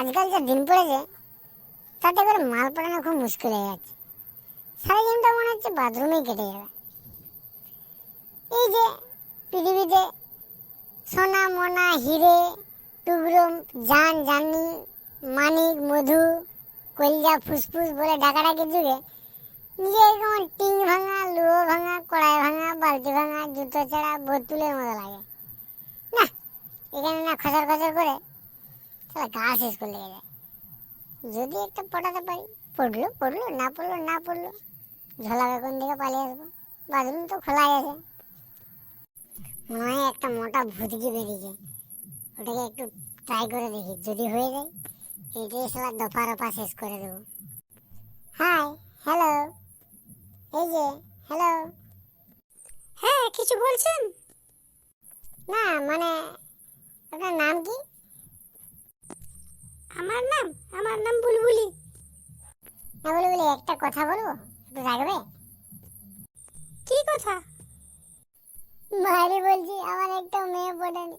আজকাল যা দিন পড়েছে, তাতে করে মাল পড়ানো খুব মুশকিল হয়ে যাচ্ছে। সারা দিনটা মনে হচ্ছে বাথরুমেই কেটে যাবে। এই যে পৃথিবীতে সোনা, মোনা, হিরে, টুকরো, জান, জানি, মানিক, মধু, কলজা, ফুসফুস বলে ডাকাডাকির যুগে নিজে কেমন টিং ভাঙা, লুয়ো ভাঙা, কড়াই ভাঙা, বালতি ভাঙা, জুতো ছাড়া বোতলের মতো লাগে। না, এখানে না খসর খসর করে তাহলে গা শেষ করে যায়। যদি একটা পটাতে পারি, পড়ল পড়ল, না পড়ল না পড়ল ঝোলাবে কোন দিকে পালিয়ে আসব। বাথরুম তো খোলাই আছে। মনে হয় একটা মোটা ভুতকি বেরিয়েছে। ওটাকে একটু ট্রাই করে দেখি, যদি হয়ে যায় এটাই সালা দফা রফা শেষ করে দেবো। হাই হ্যালো এই যে হ্যালো হ্যাঁ কিছু বলছেন? না মানে আপনার নাম কি আমার নাম আমার নাম বুলবুলি না বুলবুলি একটা কথা বলব? একটু রাখবে? কি কথা? বাইরে বলছি আমার একটা মেয়ে পড়েনি।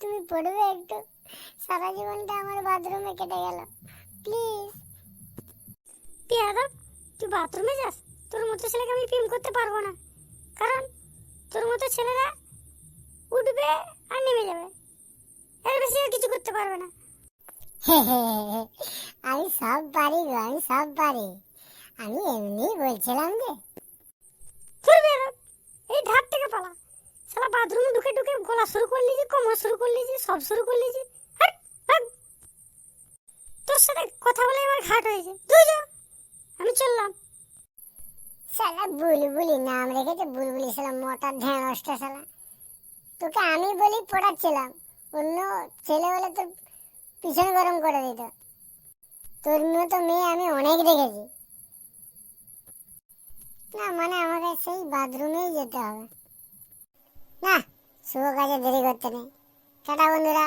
তুমি পড়বে একটু? সারা জীবনটা আমার বাথরুমে কেটে গেল। প্লিজ। পেয়াদব তুই বাথরুমে যাস? তোর মতো ছেলেকে আমি প্রেম করতে পারব না। কারণ তোর মতো ছেলেরা উঠবে আর নেমে যাবে। এর বেশি আর কিছু করতে পারবে না। আমি সব পারি গো আমি সব পারি। আমি এমনি বলছিলাম যে এই ধার থেকে পালা। সালা বাথরুমে ঢুকে ঢুকে গলা শুরু করলি যে কোমর শুরু করলি যে, সব শুরু করলি যে। তোর সাথে কথা বলে আমার ঘাট হয়েছে। তুই যা। আমি চললাম। শালা বুলবুলি নাম রেখেছে, বুলবুলি শালা মোটা অষ্ট শালা। তোকে আমি বলি পড়াচ্ছিলাম। অন্য ছেলে হলে তোর পিছনে গরম করে দিত। তোর মতো মেয়ে আমি অনেক দেখেছি। না মানে আমাকে সেই বাথরুমেই যেতে হবে। না, শুভ কাজে দেরি করতে নেই। টাটা বন্ধুরা।